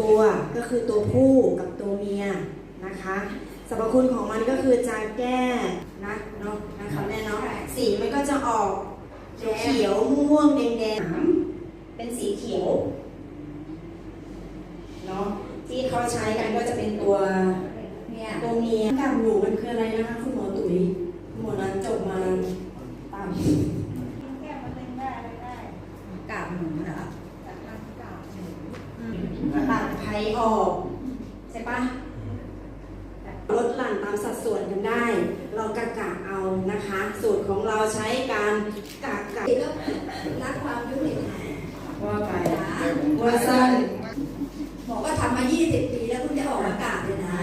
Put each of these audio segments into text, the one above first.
ตัวก็คือตัวผู้กับตัวเมียนะคะสรรพคุณของมันก็คือจะแก้นะเนาะนะคะแม่เนาะสีมันก็จะออกเขียวเขียวๆม่วงๆแดงๆเป็นสีเขียวเนาะที่เขาใช้กันก็จะเป็นตัวเนี่ยตัวเมียกาบหนูมันคืออะไรนะคะคุณหมอตุ๋ยคุณหมอนั้นจบมาตาม แก้มะเร็งได้อะไรได้กาบหนูเหรอแต่ทางกาบหนู ตัดไผ่ ออกใช่ปะลดหลั่นตามสัดส่วนกันได้ เรากะกะเอานะคะ สูตรของเราใช้การกะกะแล้วรักความยุติธรรมว่าไปว่าสั้นบอกว่าทำมา 20 ปีแล้วเพิ่งจะออกอากาศเลยนะ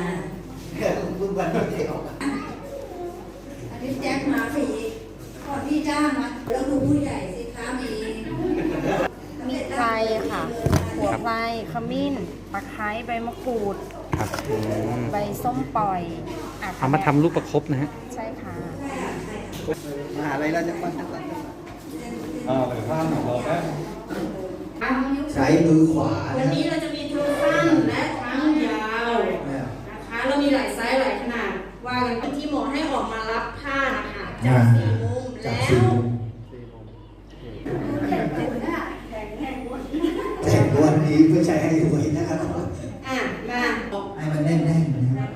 คุณวันนี้เทออกอันนี้แจ็คมาฟรีก่อนที่จ้างมาแล้วดูผู้ใหญ่สิคะมีสำเร็จแล้ว ไทยค่ะ หัวไพรขมิ้นตะไคร้ใบมะกรูด ครับอืมใบส้มปล่อยอะเอามาทำลูกประคบนะฮะ ใช่ค่ะ มหาลัยราชภัฏจังหวัดใช้มือขวาวันนะนี้เราจะมีทั้งสั้นและทั้งยาวนะคะ เรามีหลายไซส์หลายขนาด ว่ากันที่หมอให้ออกมารับผ้านะคะจากสี่มุม จาก แล้ สี่ ว มุม แข่งได้แข่งแข่งวน แต่วันนี้เพื่อใช้ให้รวยนะครับ อะ มา ให้มัน แน่นๆนะครับ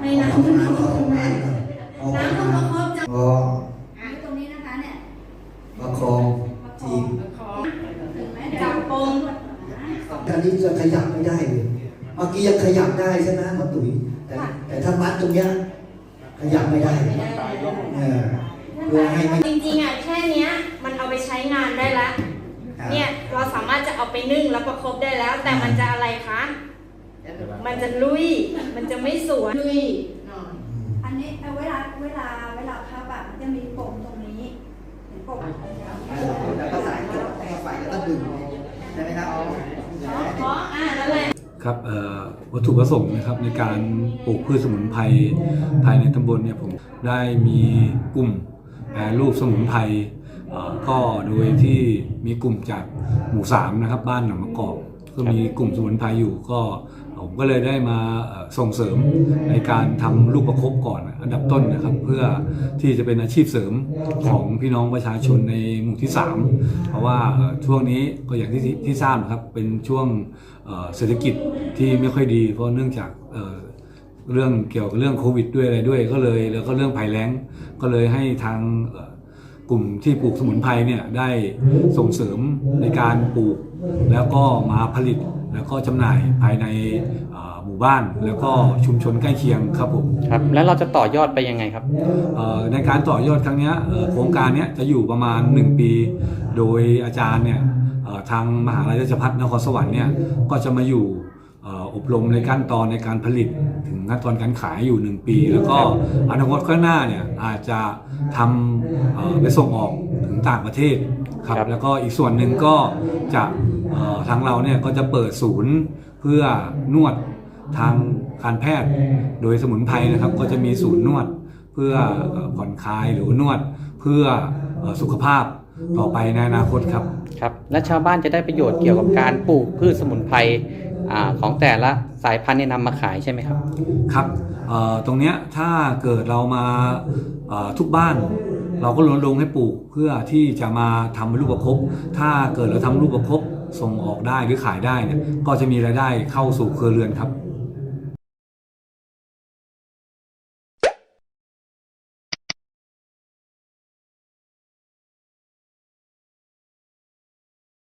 ให้เอาน้ำออกมันครเอาออกบมาเอาออกน้ำมามันครบจะพออะตรงนี้นะคะเนี่ยประคองทีมถึงแม้จับปมตอนนี้จะขยับไม่ได้เลยเมื่อกี้ยังขยับได้ใช่ไหมมอตุ๋ยแต่แต่ถ้ามัดตรงเนี้ยขยับไม่ได้เออเพื่อให้จริงๆอะแค่เนี้ยมันเอาไปใช้งานได้แล้วเนี่ยเราสามารถจะเอาไปนึ่งแล้วประคบได้แล้ว แต่มันจะอะไรคะ มันจะลุย มันจะไม่สวยลุยหน่อยอันนี้เอาเวลาเวลาเวลาพับอะมันจะมีปมตรงนี้เห็นปมแล้วก็สายกดให้ไฟแล้วก็ดึงใช่ไหมครับเพราะอ่านั่นแหละครับเอ่อวัตถุประสงค์นะครับในการปลูกพืชสมุนไพรภายในตำบลเนี่ยผมได้มีกลุ่มแปรรูปสมุนไพรเอ่อก็โดยที่มีกลุ่มจากหมู่สามนะครับบ้านหนองมะกอก ก็มีกลุ่มสมุนไพรอยู่ก็ผมก็เลยได้มาส่งเสริมในการทำลูกประคบก่อนอันดับต้นนะครับ เพื่อที่จะเป็นอาชีพเสริมของพี่น้องประชาชนในหมู่ที่ 3 เพราะว่าช่วงนี้ก็อย่างที่ที่ทราบนะครับเป็นช่วงเศรษฐกิจที่ไม่ค่อยดี เพราะเนื่องจากเรื่องเกี่ยวกับเรื่องโควิดด้วยอะไรด้วย ก็เลยแล้วก็เรื่องภัยแล้งก็เลยให้ทาง กลุ่มที่ปลูกสมุนไพรเนี่ยได้ส่งเสริมในการปลูก แล้วก็มาผลิตแล้วก็จำหน่ายภายในเอ่อหมู่บ้าน แล้วก็ชุมชนใกล้เคียงครับผมครับ แล้วเราจะต่อยอดไปยังไงครับเอ่อในการต่อยอดครั้งเนี้ยเอ่อโครงการเนี้ยจะอยู่ประมาณ 1 ปี โดยอาจารย์เนี่ยเอ่อทางมหาลัยราชภัฏนครสวรรค์เนี่ยก็จะมาอยู่เอ่ออบรมในขั้นตอนในการผลิตถึงขั้นตอนการขายอยู่ 1 ปี แล้วก็อนาคตข้างหน้าเนี่ยอาจจะทำเอ่อไปส่งออกถึงต่างประเทศครับครับแล้วก็อีกส่วนหนึ่งก็จะเอ่อทางเราเนี่ยก็จะเปิดศูนย์เพื่อนวดทางการแพทย์โดยสมุนไพรนะครับ ก็จะมีศูนย์นวดเพื่อเอ่อผ่อนคลายหรือว่านวดเพื่อเอ่อสุขภาพต่อไปในอนาคตครับครับและชาวบ้านจะได้ประโยชน์เกี่ยวกับการปลูกพืชสมุนไพร อของแต่ละสายพันธุ์เนี่ยนำมาขายใช่ไหมครับ ครับตรงเนี้ยถ้าเกิดเรามาทุกบ้านเราก็รณรงค์ให้ปลูกเพื่อที่จะมาทำลูกประคบ ถ้าเกิดเราทำลูกประคบส่งออกได้หรือขายได้เนี่ยก็จะมีรายได้เข้าสู่เครือเรือนครับ